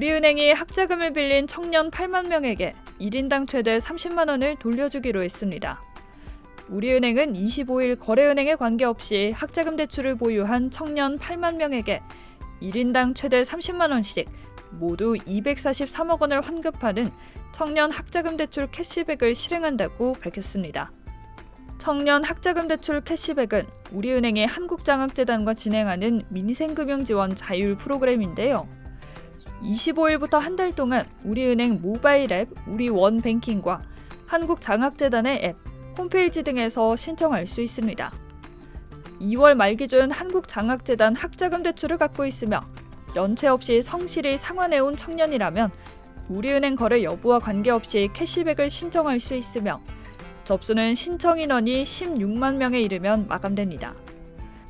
우리은행이 학자금을 빌린 청년 8만 명에게 1인당 최대 30만 원을 돌려주기로 했습니다. 우리은행은 25일 거래은행에 관계없이 학자금 대출을 보유한 청년 8만 명에게 1인당 최대 30만 원씩 모두 243억 원을 환급하는 청년 학자금 대출 캐시백을 실행한다고 밝혔습니다. 청년 학자금 대출 캐시백은 우리은행의 한국장학재단과 진행하는 민생금융지원 자율 프로그램인데요. 25일부터 한 달 동안 우리은행 모바일 앱 우리원 뱅킹과 한국장학재단의 앱, 홈페이지 등에서 신청할 수 있습니다. 2월 말 기준 한국장학재단 학자금 대출을 갖고 있으며 연체 없이 성실히 상환해온 청년이라면 우리은행 거래 여부와 관계없이 캐시백을 신청할 수 있으며 접수는 신청 인원이 16만 명에 이르면 마감됩니다.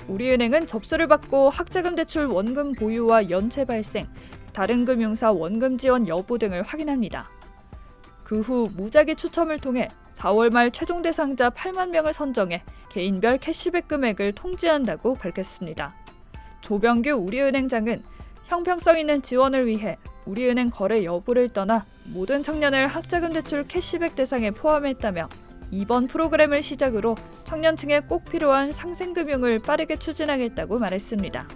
우리은행은 접수를 받고 학자금 대출 원금 보유와 연체 발생, 다른 금융사 원금 지원 여부 등을 확인합니다. 그 후 무작위 추첨을 통해 4월 말 최종 대상자 8만 명을 선정해 개인별 캐시백 금액을 통지한다고 밝혔습니다. 조병규 우리은행장은 형평성 있는 지원을 위해 우리은행 거래 여부를 떠나 모든 청년을 학자금 대출 캐시백 대상에 포함했다며 이번 프로그램을 시작으로 청년층에 꼭 필요한 상생금융을 빠르게 추진하겠다고 말했습니다.